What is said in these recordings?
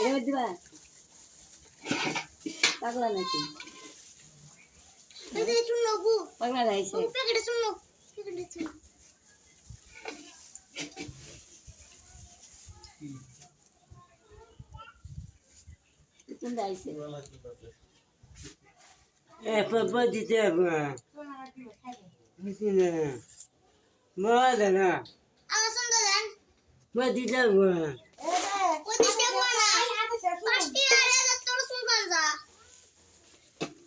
এবার দিবা? পাগলা নাকি? এটা পাগলা লাইছে বু প্যাকেটে শুনো প্যাকেটে শুনো কোন দাইছে। এ পাপা দিতে হবে না। আমার সুন্দর দেন। মা দিতে হবে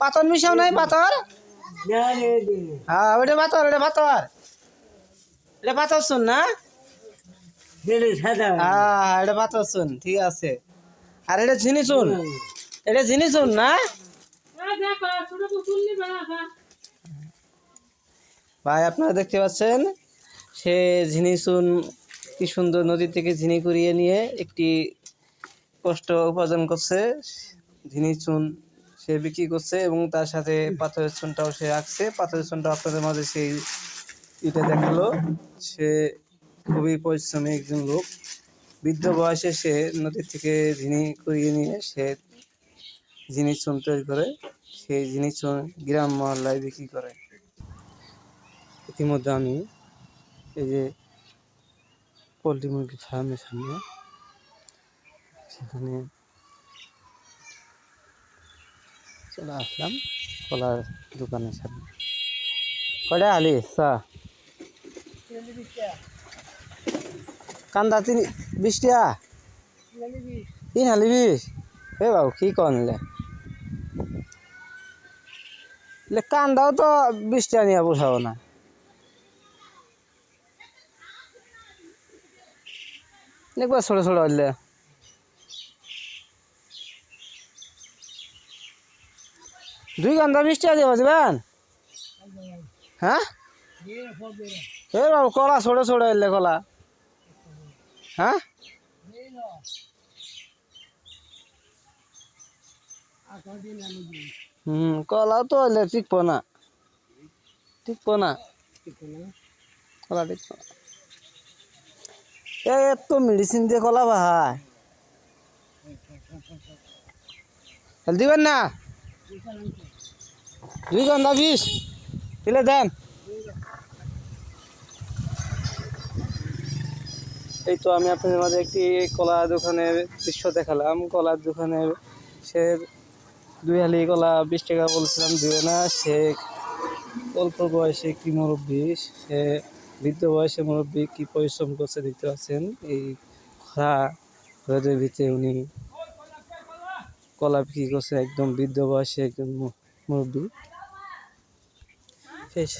পাথর মিশাও নাই, পাথর? হ্যাঁ ওটা পাথর ওটা পাথর। এটা পাথর শুন না? হ্যাঁ এটা পাথর শুন ঠিক আছে। আর এটা জিনিসুন এটা জিনিসুন না? ভাই, আপনারা দেখতে পাচ্ছেন, সে ঝিনিসুন কি সুন্দর নদী থেকে ঝিনি করিয়ে নিয়ে একটি কষ্ট উপার্জন করছে। ঝিনিচুন সে বিক্রি করছে এবং তার সাথে পাথরের চুনটাও সে রাখছে পাথরের চুনটা আপনাদের মাঝে সেই এটা দেখাল। সে খুবই পরিশ্রমী একজন লোক। বৃদ্ধ বয়সে সে নদী থেকে ঝিনি করিয়ে নিয়ে সে জিনিস চুন তৈরি করে, সেই জিনিস চুন গ্রাম মহল্লায় বিক্রি করে। ইতিমধ্যে আমি এই যে পোলট্রি মুরগি ফার্মের সামনে, সেখানে চলে আসলাম কলার দোকানের সামনে। কয়টা আলি? কান্দা তিনি বিশ টাকা তিন হালি বিশ। এ বাবু, কি কন লে? লে, কান্দাও তো বিশ টাকা নিয়ে পোষাবো না। একবার ছোট ছোট হইলে। দুই ঘণ্টা টাকা দিয়ে যাবেন হ্যাঁ? এ বাবু, কলা ছোট ছোট হইলে কলা। হ্যাঁ? হুম কলাও তো হইলে টিকবো না। টিকবো না। কলা টিকবো। এ এত মেডিসিন দিয়ে কলা ভাই দিবেন না? দুই ঘণ্টা বিশ। দিলে দেন। এই তো আমি আপনাদের মাঝে একটি কলা দোকানের দৃশ্য দেখালাম। কলার দোকানের সে দুই হালি কলা বিশ টাকা বলছিলাম দিবে না সে অল্প বয়সে একটি মুরব্বী, সে বৃদ্ধ বয়সে মুরব্বী কি পরিশ্রম করছে দেখতে পাচ্ছেন। এই খরা রোদের ভিতরে উনি কলা বিক্রি করছে একদম বৃদ্ধ বয়সে একজন মুরব্বী। শেষ